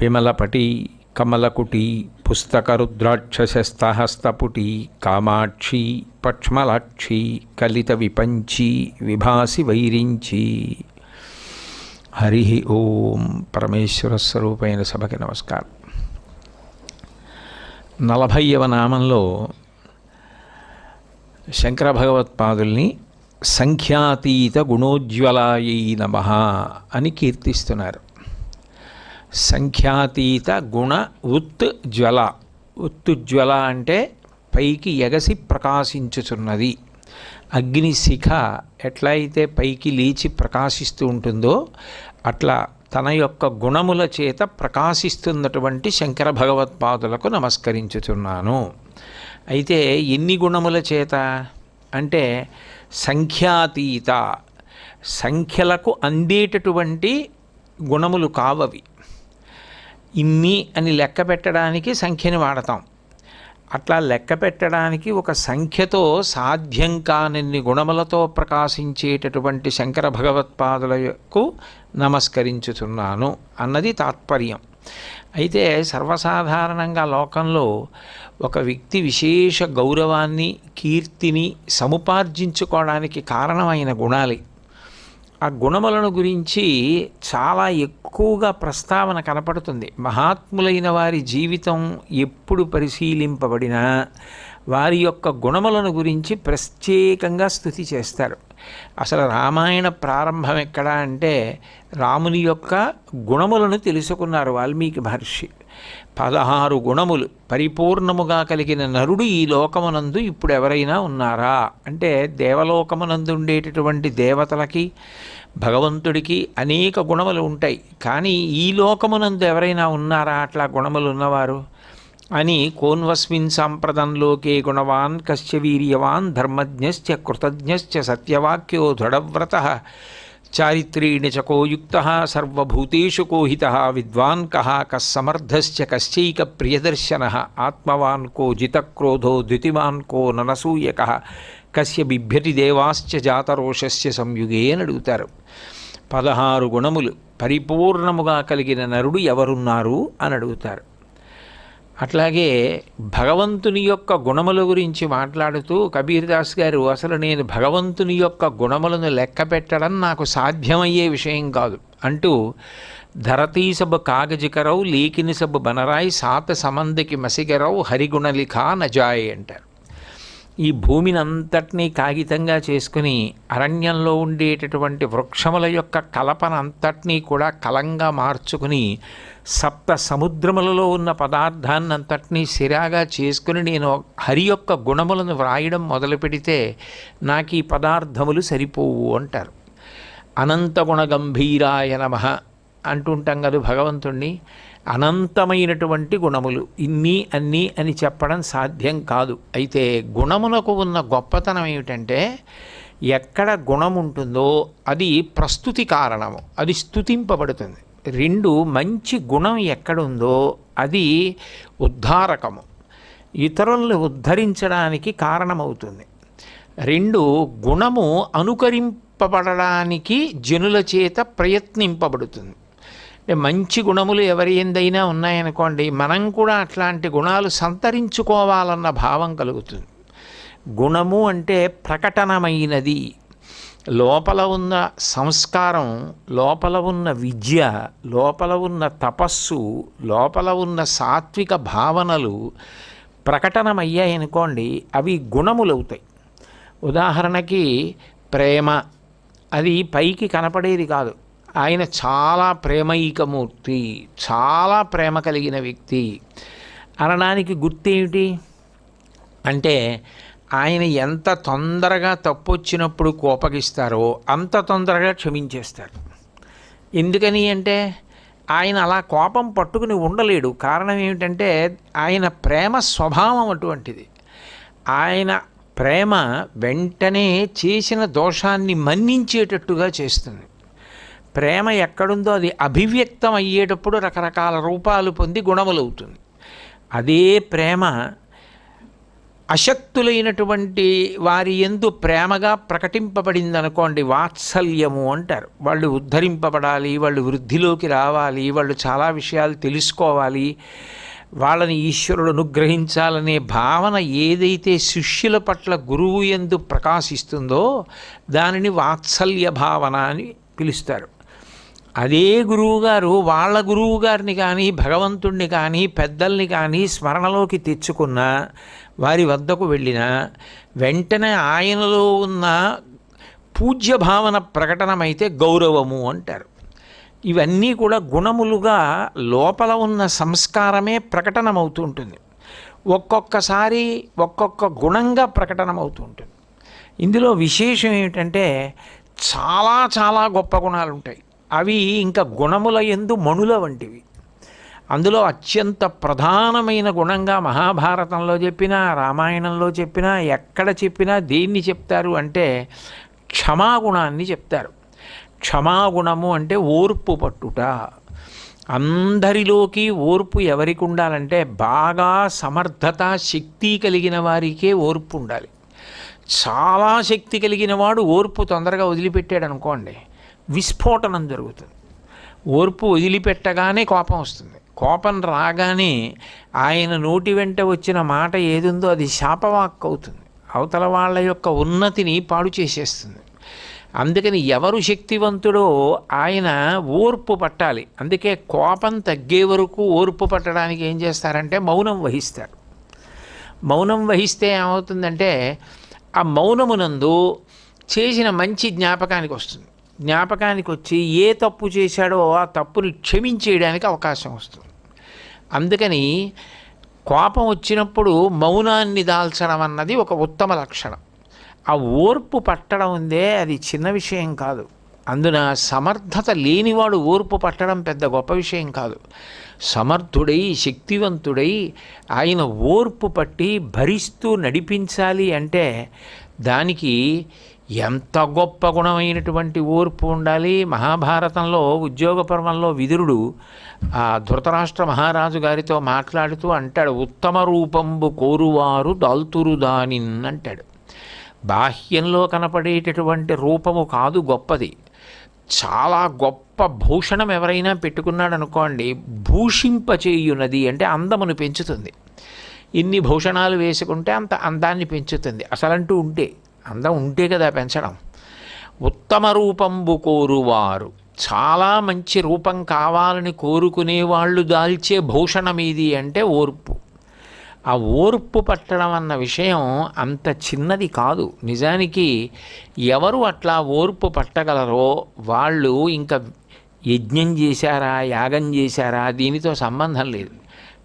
విమలపటి కమలకుటి పుస్తకరుద్రాక్షస్తహస్తపుటి కామాక్షి పక్ష్మలాక్షి కలిత విపంచి విభాసి వైరించి హరి ఓం పరమేశ్వర స్వరూపైన సభకి నమస్కారం. నలభైవ నామంలో శంకర భగవత్పాదుల్ని సంఖ్యాతీత గుణోజ్వలాయై నమ అని కీర్తిస్తున్నారు. సంఖ్యాతీత గుణ ఉత్ జ్వల. ఉత్తుజ్వల అంటే పైకి ఎగసి ప్రకాశించుచున్నది. అగ్ని శిఖ ఎట్లా అయితే పైకి లేచి ప్రకాశిస్తూ ఉంటుందో అట్లా తన యొక్క గుణముల చేత ప్రకాశిస్తున్నటువంటి శంకర భగవత్పాదులకు నమస్కరించుచున్నాను. అయితే ఎన్ని గుణముల చేత? అంటే సంఖ్యాతీత. సంఖ్యలకు అందేటటువంటి గుణములు కావవి. ఇన్ని అని లెక్క పెట్టడానికి సంఖ్యని వాడతాం. అట్లా లెక్క పెట్టడానికి ఒక సంఖ్యతో సాధ్యం కానిన్ని గుణములతో ప్రకాశించేటటువంటి శంకర భగవత్పాదులకు నమస్కరించుతున్నాను అన్నది తాత్పర్యం. అయితే సర్వసాధారణంగా లోకంలో ఒక వ్యక్తి విశేష గౌరవాన్ని కీర్తిని సముపార్జించుకోవడానికి కారణమైన గుణాలి. ఆ గుణములను గురించి చాలా ఎక్కువగా ప్రస్తావన కనపడుతుంది. మహాత్ములైన వారి జీవితం ఎప్పుడు పరిశీలింపబడినా వారి యొక్క గుణములను గురించి ప్రత్యేకంగా స్థుతి చేస్తారు. అసలు రామాయణ ప్రారంభం ఎక్కడ అంటే రాముని యొక్క గుణములను తెలుసుకున్నారు వాల్మీకి మహర్షి. పదహారు గుణములు పరిపూర్ణముగా కలిగిన నరుడు ఈ లోకమునందు ఇప్పుడు ఎవరైనా ఉన్నారా? అంటే దేవలోకమునందు ఉండేటటువంటి దేవతలకి భగవంతుడికి అనేక గుణములు ఉంటాయి. కానీ ఈ లోకమునందు ఎవరైనా ఉన్నారా? అట్లా గుణములు ఉన్నవారు? అని కోన్వస్మిన్ సాంప్రదంలోకే గుణవాన్ కశ్చ వీర్యవాన్ ధర్మజ్ఞశ్చ కృతజ్ఞశ్చ సత్యవాక్యో దృఢవ్రత చారిత్రీణి చకోయుక్త సర్వభూతేషు కోహిత విద్వాన్ కహ కస్సమర్థశ్చ కశ్చైక ప్రియదర్శన ఆత్మవాన్ కో జితక్రోధో ద్యుతిమాన్ కో ననసూయక కస్య బిభ్యతి దేవాశ్చ జాతరోషస్య సంయుగే అని అడుగుతారు. పదహారు గుణములు పరిపూర్ణముగా కలిగిన నరుడు ఎవరున్నారు అని అడుగుతారు. అట్లాగే భగవంతుని యొక్క గుణముల గురించి మాట్లాడుతూ కబీర్దాస్ గారు అసలు నేను భగవంతుని యొక్క గుణములను లెక్క పెట్టడం నాకు సాధ్యమయ్యే విషయం కాదు అంటూ ధరతీ సబ్ కాగజికరవు లీకిని సబ్ బనరాయి సాత సమందికి మసిగరవు హరిగుణలిఖా నజాయి అంటారు. ఈ భూమిని అంతటినీ కాగితంగా చేసుకుని అరణ్యంలో ఉండేటటువంటి వృక్షముల యొక్క కలపన అంతటినీ కూడా కలంగా మార్చుకుని సప్త సముద్రములలో ఉన్న పదార్థాన్ని అంతటినీ సిరాగా చేసుకుని నేను హరి యొక్క గుణములను వ్రాయడం మొదలు పెడితే నాకు ఈ పదార్థములు సరిపోవు అంటారు. అనంత గుణ గంభీరాయ నమ అంటుంటాం కదా భగవంతుణ్ణి. అనంతమైనటువంటి గుణములు. ఇన్ని అన్నీ అని చెప్పడం సాధ్యం కాదు. అయితే గుణములకు ఉన్న గొప్పతనం ఏమిటంటే ఎక్కడ గుణం ఉంటుందో అది ప్రస్తుతి కారణము. అది స్తుతింపబడుతుంది. రెండు మంచి గుణం ఎక్కడుందో అది ఉద్ధారకము. ఇతరులను ఉద్ధరించడానికి కారణమవుతుంది. రెండు గుణము అనుకరింపబడడానికి జనుల చేత ప్రయత్నింపబడుతుంది. అంటే మంచి గుణములు ఎవరి ఎందైనా ఉన్నాయనుకోండి మనం కూడా అట్లాంటి గుణాలు సంతరించుకోవాలన్న భావం కలుగుతుంది. గుణము అంటే ప్రకటనమైనది. లోపల ఉన్న సంస్కారం లోపల ఉన్న విద్య లోపల ఉన్న తపస్సు లోపల ఉన్న సాత్విక భావనలు ప్రకటనమయ్యాయనుకోండి అవి గుణములవుతాయి. ఉదాహరణకి ప్రేమ అది పైకి కనపడేది కాదు. ఆయన చాలా ప్రేమైకమూర్తి చాలా ప్రేమ కలిగిన వ్యక్తి. అనడానికి గుర్తేమిటి? అంటే ఆయన ఎంత తొందరగా తప్పు వచ్చినప్పుడు కోపగిస్తారో అంత తొందరగా క్షమించేస్తారు. ఎందుకని అంటే ఆయన అలా కోపం పట్టుకుని ఉండలేడు. కారణం ఏమిటంటే ఆయన ప్రేమ స్వభావం అటువంటిది. ఆయన ప్రేమ వెంటనే చేసిన దోషాన్ని మన్నించేటట్టుగా చేస్తుంది. ప్రేమ ఎక్కడుందో అది అభివ్యక్తం అయ్యేటప్పుడు రకరకాల రూపాలు పొంది గుణములవుతుంది. అదే ప్రేమ అశక్తులైనటువంటి వారి ఎందు ప్రేమగా ప్రకటింపబడిందనుకోండి వాత్సల్యము అంటారు. వాళ్ళు ఉద్ధరింపబడాలి వాళ్ళు వృద్ధిలోకి రావాలి వాళ్ళు చాలా విషయాలు తెలుసుకోవాలి వాళ్ళని ఈశ్వరుడు అనుగ్రహించాలనే భావన ఏదైతే శిష్యుల పట్ల గురువు ఎందు ప్రకాశిస్తుందో దానిని వాత్సల్య భావన అని పిలుస్తారు. అదే గురువుగారు వాళ్ళ గురువు గారిని కానీ భగవంతుణ్ణి కానీ పెద్దల్ని కానీ స్మరణలోకి తెచ్చుకున్న వారి వద్దకు వెళ్ళిన వెంటనే ఆయనలో ఉన్న పూజ్య భావన ప్రకటనమైతే గౌరవము అంటారు. ఇవన్నీ కూడా గుణములుగా లోపల ఉన్న సంస్కారమే ప్రకటనమవుతుంటుంది. ఒక్కొక్కసారి ఒక్కొక్క గుణంగా ప్రకటనమవుతూ ఉంటుంది ఇందులో విశేషం ఏమిటంటే చాలా చాలా గొప్ప గుణాలు ఉంటాయి అవి ఇంకా గుణముల ఎందు మణుల వంటివి. అందులో అత్యంత ప్రధానమైన గుణంగా మహాభారతంలో చెప్పినా రామాయణంలో చెప్పినా ఎక్కడ చెప్పినా దేన్ని చెప్తారు అంటే క్షమాగుణాన్ని చెప్తారు. క్షమాగుణము అంటే ఓర్పు పట్టుట. అందరిలోకి ఓర్పు ఎవరికి ఉండాలంటే బాగా సమర్థత శక్తి కలిగిన వారికే ఓర్పు ఉండాలి చాలా శక్తి కలిగిన వాడు ఓర్పు తొందరగా వదిలిపెట్టాడు అనుకోండి విస్ఫోటనం జరుగుతుంది. ఓర్పు వదిలిపెట్టగానే కోపం వస్తుంది. కోపం రాగానే ఆయన నోటి వెంట వచ్చిన మాట ఏదుందో అది శాపవాక్ అవుతుంది అవతల వాళ్ళ యొక్క ఉన్నతిని పాడు చేసేస్తుంది. అందుకని ఎవరు శక్తివంతుడో ఆయన ఓర్పు పట్టాలి. అందుకే కోపం తగ్గే వరకు ఓర్పు పట్టడానికి ఏం చేస్తారంటే మౌనం వహిస్తారు. మౌనం వహిస్తే ఏమవుతుందంటే ఆ మౌనమునందు చేసిన మంచి జ్ఞాపకానికి వస్తుంది. జ్ఞాపకానికి వచ్చి ఏ తప్పు చేశాడో ఆ తప్పుని క్షమించేయడానికి అవకాశం వస్తుంది. అందుకని కోపం వచ్చినప్పుడు మౌనాన్ని దాల్చడం అన్నది ఒక ఉత్తమ లక్షణం. ఆ ఓర్పు పట్టడం ఉందే అది చిన్న విషయం కాదు. అందున సమర్థత లేనివాడు ఓర్పు పట్టడం పెద్ద గొప్ప విషయం కాదు. సమర్థుడై శక్తివంతుడై ఆయన ఓర్పు పట్టి భరిస్తూ నడిపించాలి అంటే దానికి ఎంత గొప్ప గుణమైనటువంటి ఓర్పు ఉండాలి. మహాభారతంలో ఉద్యోగ పర్వంలో విదురుడు ఆ ధృతరాష్ట్ర మహారాజు గారితో మాట్లాడుతూ అంటాడు ఉత్తమ రూపంబు కోరువారు దాల్తురు దానిన్ అంటాడు. బాహ్యంలో కనపడేటటువంటి రూపము కాదు గొప్పది. చాలా గొప్ప భూషణం ఎవరైనా పెట్టుకున్నాడు అనుకోండి భూషింపచేయునది అంటే అందమును పెంచుతుంది. ఇన్ని భూషణాలు వేసుకుంటే అంత అందాన్ని పెంచుతుంది. అసలంటూ ఉంటే అందం ఉంటే కదా పెంచడం. ఉత్తమ రూపంబు కోరువారు. చాలా మంచి రూపం కావాలని కోరుకునే వాళ్ళు దాల్చే భూషణం ఇది అంటే ఓర్పు. ఆ ఓర్పు పట్టడం అన్న విషయం అంత చిన్నది కాదు. నిజానికి ఎవరు అట్లా ఓర్పు పట్టగలరో వాళ్ళు ఇంకా యజ్ఞం చేశారా యాగం చేశారా దీనితో సంబంధం లేదు.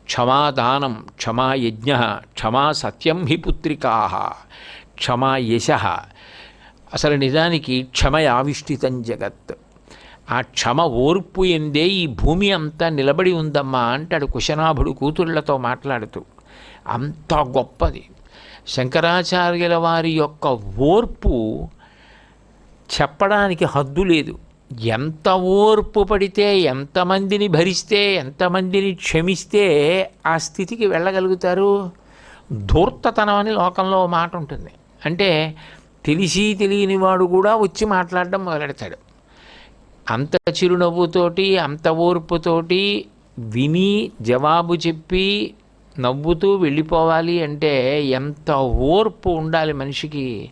క్షమాదానం క్షమా యజ్ఞ క్షమా సత్యం హి పుత్రికా. క్షమా యశ. అసలు నిజానికి క్షమయావిష్ఠితం జగత్. ఆ క్షమ ఓర్పు ఎందే ఈ భూమి అంతా నిలబడి ఉందమ్మా అంటాడు కుశనాభుడు కూతుళ్ళతో మాట్లాడుతూ. అంత గొప్పది. శంకరాచార్యుల వారి యొక్క ఓర్పు చెప్పడానికి హద్దు లేదు. ఎంత ఓర్పు పడితే ఎంతమందిని భరిస్తే ఎంతమందిని క్షమిస్తే ఆ స్థితికి వెళ్ళగలుగుతారు? ధూర్తతనం అని లోకంలో మాట ఉంటుంది. అంటే తెలిసి తెలియని వాడు కూడా వచ్చి మాట్లాడడం మొదలెడతాడు. అంత చిరునవ్వుతోటి అంత ఓర్పుతోటి విని జవాబు చెప్పి నవ్వుతూ వెళ్ళిపోవాలి అంటే ఎంత ఓర్పు ఉండాలి మనిషికి?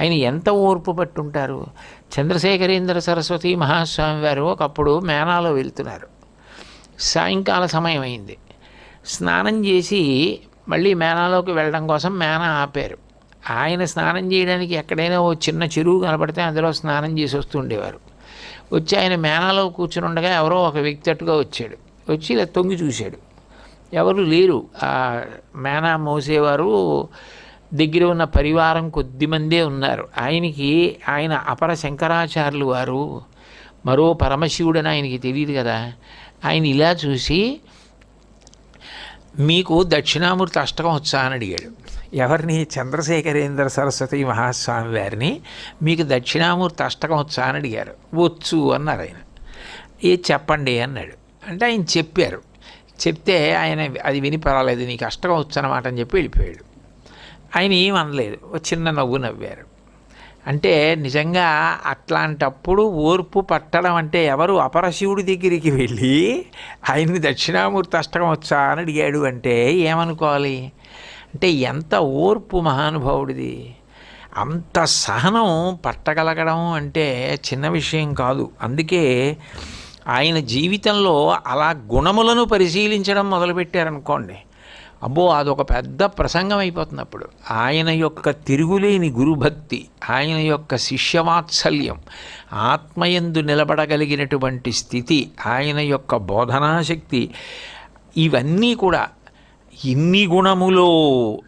ఆయన ఎంత ఓర్పు పట్టుంటారు? చంద్రశేఖరేంద్ర సరస్వతి మహాస్వామి వారు ఒకప్పుడు మేనాలో వెళ్తున్నారు. సాయంకాల సమయం అయింది. స్నానం చేసి మళ్ళీ మేనాలోకి వెళ్ళడం కోసం మేనా ఆపారు. ఆయన స్నానం చేయడానికి ఎక్కడైనా ఓ చిన్న చెరువు కనపడితే అందులో స్నానం చేసి వస్తుండేవారు వచ్చి ఆయన మేనాలో కూర్చుని ఉండగా ఎవరో ఒక వ్యక్తి అట్టుగా వచ్చాడు. వచ్చి ఇలా తొంగి చూశాడు. ఎవరు లేరు. ఆ మేనా మోసేవారు దగ్గర ఉన్న పరివారం కొద్దిమందే ఉన్నారు. ఆయనకి ఆయన అపర శంకరాచార్యులు వారు మరో పరమశివుడని ఆయనకి తెలియదు కదా. ఆయన ఇలా చూసి మీకు దక్షిణామూర్తి అష్టకం వచ్చా? అని అడిగాడు. ఎవరిని? చంద్రశేఖరేంద్ర సరస్వతి మహాస్వామి వారిని. మీకు దక్షిణామూర్తి అష్టకం వచ్చా అని అడిగారు. వచ్చు అన్నారు ఆయన. ఏ చెప్పండి అన్నాడు. అంటే ఆయన చెప్పారు. చెప్తే ఆయన అది విని పర్వాలేదు నీకు అష్టకం వచ్చు అని చెప్పి వెళ్ళిపోయాడు. ఆయన ఏం అనలేదు. చిన్న నవ్వు నవ్వారు. అంటే నిజంగా అట్లాంటప్పుడు ఓర్పు పట్టడం అంటే ఎవరు? అపరశివుడి దగ్గరికి వెళ్ళి ఆయన్ని దక్షిణామూర్తి అష్టకం వచ్చా అని అడిగాడు అంటే ఏమనుకోవాలి? అంటే ఎంత ఓర్పు మహానుభావుడిది. అంత సహనం పట్టగలగడం అంటే చిన్న విషయం కాదు. అందుకే ఆయన జీవితంలో అలా గుణములను పరిశీలించడం మొదలుపెట్టారనుకోండి. అబ్బో అదొక పెద్ద ప్రసంగం అయిపోతుంది అప్పుడు ఆయన యొక్క తిరుగులేని గురుభక్తి ఆయన యొక్క శిష్యవాత్సల్యం ఆత్మయందు నిలబడగలిగినటువంటి స్థితి ఆయన యొక్క బోధనాశక్తి ఇవన్నీ కూడా ఇన్ని గుణములో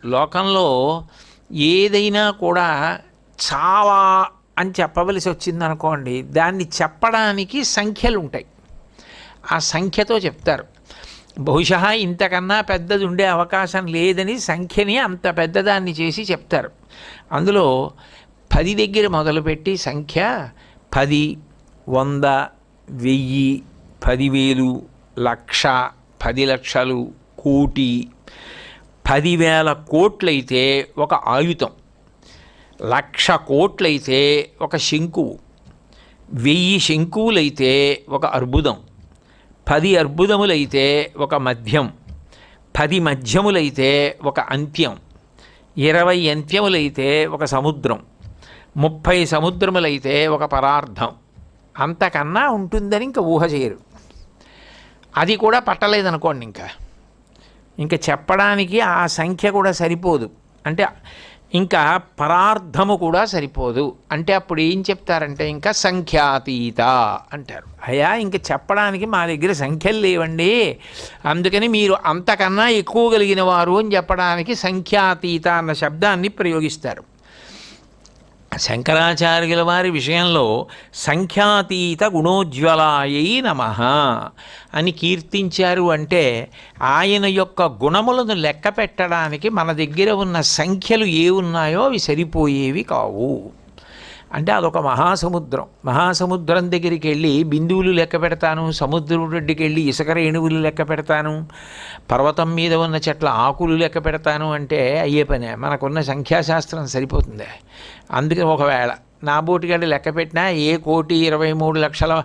లోకంలో ఏదైనా కూడా చాలా అని చెప్పవలసి వచ్చిందనుకోండి దాన్ని చెప్పడానికి సంఖ్యలు ఉంటాయి. ఆ సంఖ్యతో చెప్తారు. బహుశా ఇంతకన్నా పెద్దది ఉండే అవకాశం లేదని సంఖ్యని అంత పెద్దదాన్ని చేసి చెప్తారు. అందులో పది దగ్గర మొదలుపెట్టి సంఖ్య పది వంద వెయ్యి పదివేలు లక్ష పది లక్షలు కోటి పదివేల కోట్లయితే ఒక ఆయుధం లక్ష కోట్లయితే ఒక శంకువు వెయ్యి శంకువులైతే ఒక అర్బుదం పది అర్బుదములైతే ఒక మధ్యం పది మధ్యములైతే ఒక అంత్యం ఇరవై అంత్యములైతే ఒక సముద్రం ముప్పై సముద్రములైతే ఒక పరార్థం అంతకన్నా ఉంటుందని ఇంకా ఊహ చేయరు. అది కూడా పట్టలేదనుకోండి ఇంకా. ఇంకా చెప్పడానికి ఆ సంఖ్య కూడా సరిపోదు. అంటే ఇంకా పరార్థము కూడా సరిపోదు. అంటే అప్పుడు ఏం చెప్తారంటే ఇంకా సంఖ్యాతీత అంటారు. అయ్యా ఇంక చెప్పడానికి మా దగ్గర సంఖ్యలు లేవండి. అందుకని మీరు అంతకన్నా ఎక్కువ కలిగిన వారు అని చెప్పడానికి సంఖ్యాతీత అన్న శబ్దాన్ని ప్రయోగిస్తారు. శంకరాచార్యుల వారి విషయంలో సంఖ్యాతీత గుణోజ్వలాయై నమ అని కీర్తించారు అంటే ఆయన యొక్క గుణములను లెక్క పెట్టడానికి మన దగ్గర ఉన్న సంఖ్యలు ఏ ఉన్నాయో అవి సరిపోయేవి కావు. అంటే అదొక మహాసముద్రం. మహాసముద్రం దగ్గరికి వెళ్ళి బిందువులు లెక్క పెడతాను సముద్రం వెళ్ళి ఇసుక రేణువులు లెక్క పెడతాను పర్వతం మీద ఉన్న చెట్ల ఆకులు లెక్క పెడతాను అంటే అయ్యే పనే. మనకున్న సంఖ్యాశాస్త్రం సరిపోతుంది. అందుకే ఒకవేళ నా బోటిగడ్డ లెక్క పెట్టినా ఏ కోటి ఇరవై మూడు లక్షల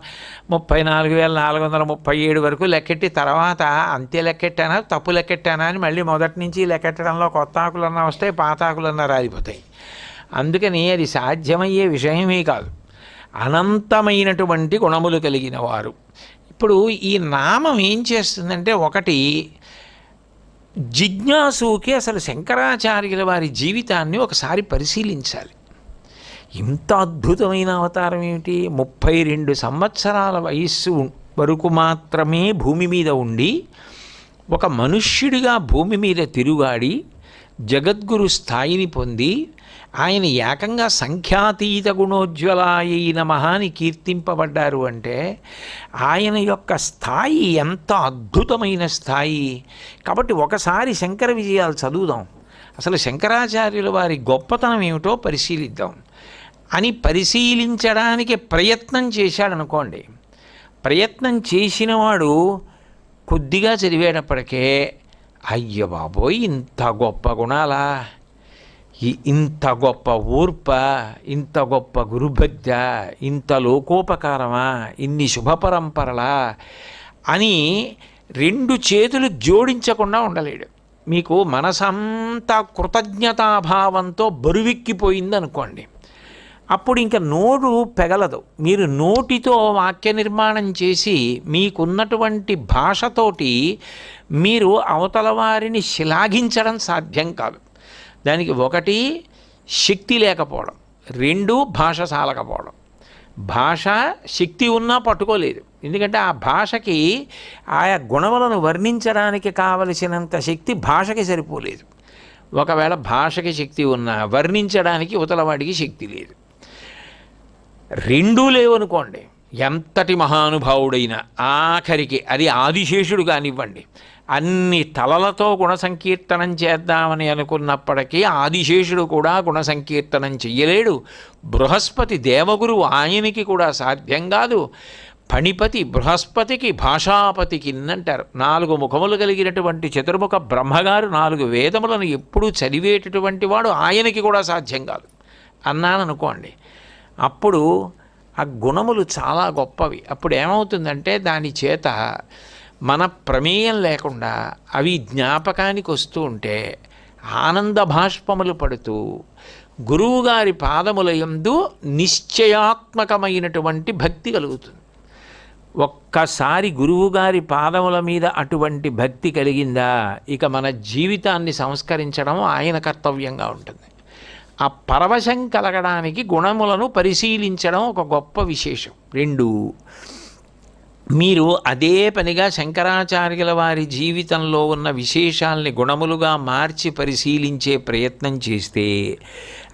ముప్పై నాలుగు వేల నాలుగు వందల ముప్పై ఏడు వరకు లెక్కెట్టి తర్వాత అంతే లెక్కెట్టానా తప్పు లెక్కెట్టానా అని మళ్ళీ మొదటి నుంచి లెక్కెట్టడంలో కొత్త ఆకులన్నా వస్తాయి పాత ఆకులన్నా రాలిపోతాయి. అందుకని అది సాధ్యమయ్యే విషయమే కాదు. అనంతమైనటువంటి గుణములు కలిగిన వారు. ఇప్పుడు ఈ నామం ఏం చేస్తుందంటే ఒకటి జిజ్ఞాసుకి అసలు శంకరాచార్యుల వారి జీవితాన్ని ఒకసారి పరిశీలించాలి. ఇంత అద్భుతమైన అవతారం ఏమిటి? ముప్పై రెండు సంవత్సరాల వయస్సు వరకు మాత్రమే భూమి మీద ఉండి ఒక మనుష్యుడిగా భూమి మీద తిరుగాడి జగద్గురు స్థాయిని పొంది ఆయన ఏకంగా సంఖ్యాతీత గుణోజ్వలాయి నమః అని కీర్తింపబడ్డారు అంటే ఆయన యొక్క స్థాయి ఎంత అద్భుతమైన స్థాయి. కాబట్టి ఒకసారి శంకర విజయాలు చదువుదాం. అసలు శంకరాచార్యుల వారి గొప్పతనం ఏమిటో పరిశీలిద్దాం. అని పరిశీలించడానికి ప్రయత్నం చేశాడనుకోండి. ప్రయత్నం చేసినవాడు కొద్దిగా చదివేటప్పటికే అయ్య బాబోయ్ ఇంత గొప్ప గుణాలా? ఈ ఇంత గొప్ప ఓర్ప ఇంత గొప్ప గురుభక్త ఇంత లోకోపకారమా ఇన్ని శుభ పరంపరలా అని రెండు చేతులు జోడించకుండా ఉండలేడు. మీకు మనసంతా కృతజ్ఞతాభావంతో బరువెక్కిపోయింది అనుకోండి అప్పుడు ఇంకా నోరు పెగలదు. మీరు నోటితో వాక్య నిర్మాణం చేసి మీకున్నటువంటి భాషతోటి మీరు అవతల వారిని శ్లాఘించడం సాధ్యం కాదు. దానికి ఒకటి శక్తి లేకపోవడం రెండు భాష సాలకపోవడం భాష శక్తి ఉన్నా పట్టుకోలేదు. ఎందుకంటే ఆ భాషకి ఆయా గుణములను వర్ణించడానికి కావలసినంత శక్తి భాషకి సరిపోలేదు. ఒకవేళ భాషకి శక్తి ఉన్నా వర్ణించడానికి ఉతలవాడికి శక్తి లేదు. రెండూ లేవనుకోండి ఎంతటి మహానుభావుడైనా ఆఖరికి అది ఆదిశేషుడు కానివ్వండి అన్ని తలలతో గుణ సంకీర్తనం చేద్దామని అనుకున్నప్పటికీ ఆదిశేషుడు కూడా గుణ సంకీర్తనం చెయ్యలేడు. బృహస్పతి దేవగురువు ఆయనకి కూడా సాధ్యం కాదు. పణిపతి బృహస్పతికి భాషాపతికి అంటారు నాలుగు ముఖములు కలిగినటువంటి చతుర్ముఖ బ్రహ్మగారు నాలుగు వేదములను ఎప్పుడూ చదివేటటువంటి వాడు ఆయనకి కూడా సాధ్యం కాదు. అన్నాను అనుకోండి అప్పుడు ఆ గుణములు చాలా గొప్పవి. అప్పుడు ఏమవుతుందంటే దాని చేత మన ప్రమేయం లేకుండా అవి జ్ఞాపకానికి వస్తూ ఉంటే ఆనంద భాష్పములు పడుతూ గురువుగారి పాదముల యందు నిశ్చయాత్మకమైనటువంటి భక్తి కలుగుతుంది. ఒక్కసారి గురువుగారి పాదముల మీద అటువంటి భక్తి కలిగిందా ఇక మన జీవితాన్ని సంస్కరించడం ఆయన కర్తవ్యంగా ఉంటుంది. ఆ పరవశం కలగడానికి గుణములను పరిశీలించడం ఒక గొప్ప విశేషం. రెండు మీరు అదే పనిగా శంకరాచార్యుల వారి జీవితంలో ఉన్న విశేషాల్ని గుణములుగా మార్చి పరిశీలించే ప్రయత్నం చేస్తే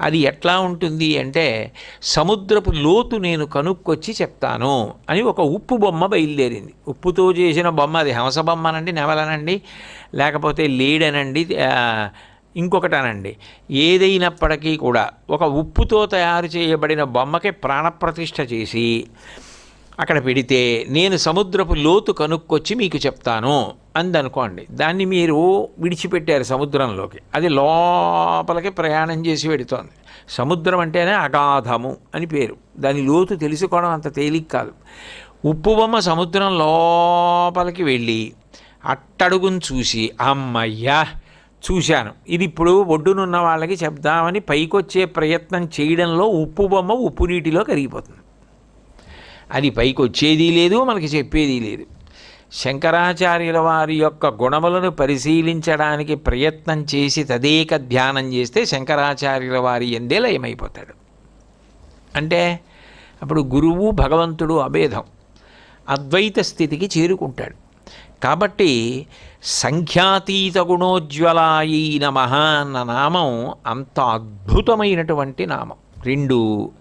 అది ఎట్లా ఉంటుంది అంటే సముద్రపు లోతు నేను కనుక్కొచ్చి చెప్తాను అని ఒక ఉప్పు బొమ్మ బయలుదేరింది. ఉప్పుతో చేసిన బొమ్మ అది హంస బొమ్మనండి నెవలనండి లేకపోతే లేడనండి ఇంకొకటనండి. ఏదైనప్పటికీ కూడా ఒక ఉప్పుతో తయారు చేయబడిన బొమ్మకి ప్రాణప్రతిష్ఠ చేసి అక్కడ పెడితే నేను సముద్రపు లోతు కనుక్కొచ్చి మీకు చెప్తాను అందనుకోండి. దాన్ని మీరు విడిచిపెట్టారు సముద్రంలోకి. అది లోపలికి ప్రయాణం చేసి పెడుతోంది. సముద్రం అంటేనే అగాధము అని పేరు. దాని లోతు తెలుసుకోవడం అంత తేలిక కాదు. ఉప్పు బొమ్మ సముద్రం లోపలికి వెళ్ళి అట్టడుగును చూసి అమ్మయ్యా చూశాను. ఇది ఇప్పుడు ఒడ్డునున్న వాళ్ళకి చెప్దామని పైకొచ్చే ప్రయత్నం చేయడంలో ఉప్పు బొమ్మ ఉప్పు నీటిలో కరిగిపోతుంది. అది పైకి వచ్చేది లేదు మనకి చెప్పేది లేదు. శంకరాచార్యుల వారి యొక్క గుణములను పరిశీలించడానికి ప్రయత్నం చేసి తదేక ధ్యానం చేస్తే శంకరాచార్యుల వారి ఎందే లయమైపోతాడు. అంటే అప్పుడు గురువు భగవంతుడు అభేదం అద్వైత స్థితికి చేరుకుంటాడు. కాబట్టి సంఖ్యాతీత గుణోజ్వలాయి నమ అన్న నామం అంత అద్భుతమైనటువంటి నామం. రెండు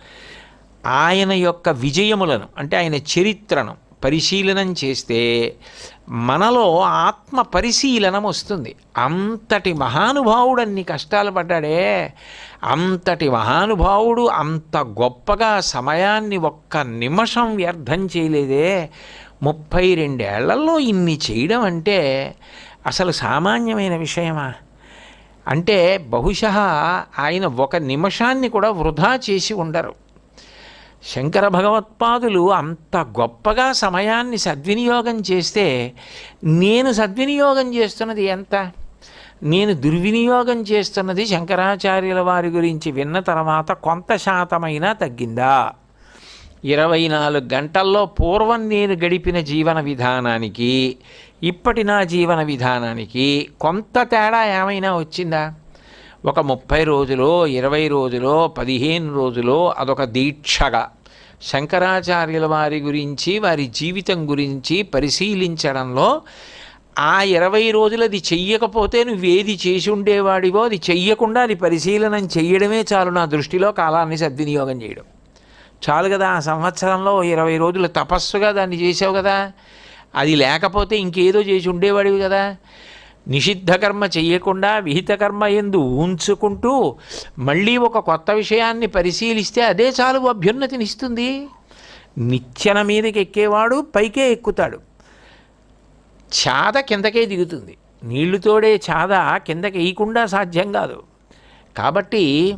ఆయన యొక్క విజయములను అంటే ఆయన చరిత్రను పరిశీలనం చేస్తే మనలో ఆత్మ పరిశీలనం వస్తుంది. అంతటి మహానుభావుడు అన్ని కష్టాలు పడ్డాడే. అంతటి మహానుభావుడు అంత గొప్పగా సమయాన్ని ఒక్క నిమిషం వ్యర్థం చేయలేదే. ముప్పై రెండేళ్ళలో ఇన్ని చేయడం అంటే అసలు సామాన్యమైన విషయమా? అంటే బహుశా ఆయన ఒక నిమిషాన్ని కూడా వృధా చేసి ఉండరు. శంకర భగవత్పాదులు అంత గొప్పగా సమయాన్ని సద్వినియోగం చేస్తే నేను సద్వినియోగం చేస్తున్నది ఎంత? నేను దుర్వినియోగం చేస్తున్నది శంకరాచార్యుల వారి గురించి విన్న తర్వాత కొంత శాతమైనా తగ్గిందా? ఇరవై నాలుగు గంటల్లో పూర్వం నేను గడిపిన జీవన విధానానికి ఇప్పటి నా జీవన విధానానికి కొంత తేడా ఏమైనా వచ్చిందా? ఒక ముప్పై రోజులో ఇరవై రోజులో పదిహేను రోజులో అదొక దీక్షగా. శంకరాచార్యుల వారి గురించి వారి జీవితం గురించి పరిశీలించడంలో ఆ ఇరవై రోజులు అది చెయ్యకపోతే నువ్వేది చేసి ఉండేవాడివో అది చెయ్యకుండా అది పరిశీలనం చెయ్యడమే చాలు నా దృష్టిలో కాలాన్ని సద్వినియోగం చేయడం. చాలు కదా ఆ సంవత్సరంలో ఇరవై రోజులు తపస్సుగా దాన్ని చేసావు కదా. అది లేకపోతే ఇంకేదో చేసి ఉండేవాడివి కదా. నిషిద్ధకర్మ చేయకుండా విహితకర్మ ఎందు ఉంచుకుంటూ మళ్ళీ ఒక కొత్త విషయాన్ని పరిశీలిస్తే అదే చాలు అభ్యున్నతినిస్తుంది. నిచ్చెన మీదకి ఎక్కేవాడు పైకే ఎక్కుతాడు. చాద కిందకే దిగుతుంది. నీళ్ళు తోడే చాద కిందకి వేయకుండా సాధ్యం కాదు. కాబట్టి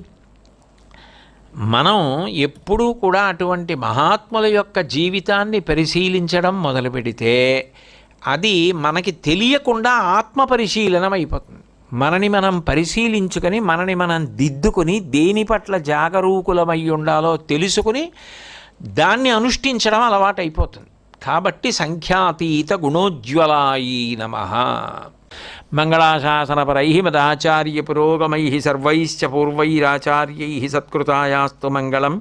మనం ఎప్పుడూ కూడా అటువంటి మహాత్ముల యొక్క జీవితాన్ని పరిశీలించడం మొదలు పెడితే అది మనకి తెలియకుండా ఆత్మ పరిశీలనం అయిపోతుంది. మనని మనం పరిశీలించుకొని మనని మనం దిద్దుకొని దేని పట్ల జాగరూకులమై ఉండాలో తెలుసుకుని దాన్ని అనుష్ఠించడం అలవాటైపోతుంది. కాబట్టి సంఖ్యాతీత గుణోజ్వలాయి నమ. మంగళాశాసనపరై మదాచార్య పురోగమై సర్వైశ్చ పూర్వైరాచార్యై సత్కృతాయాస్తు మంగళం.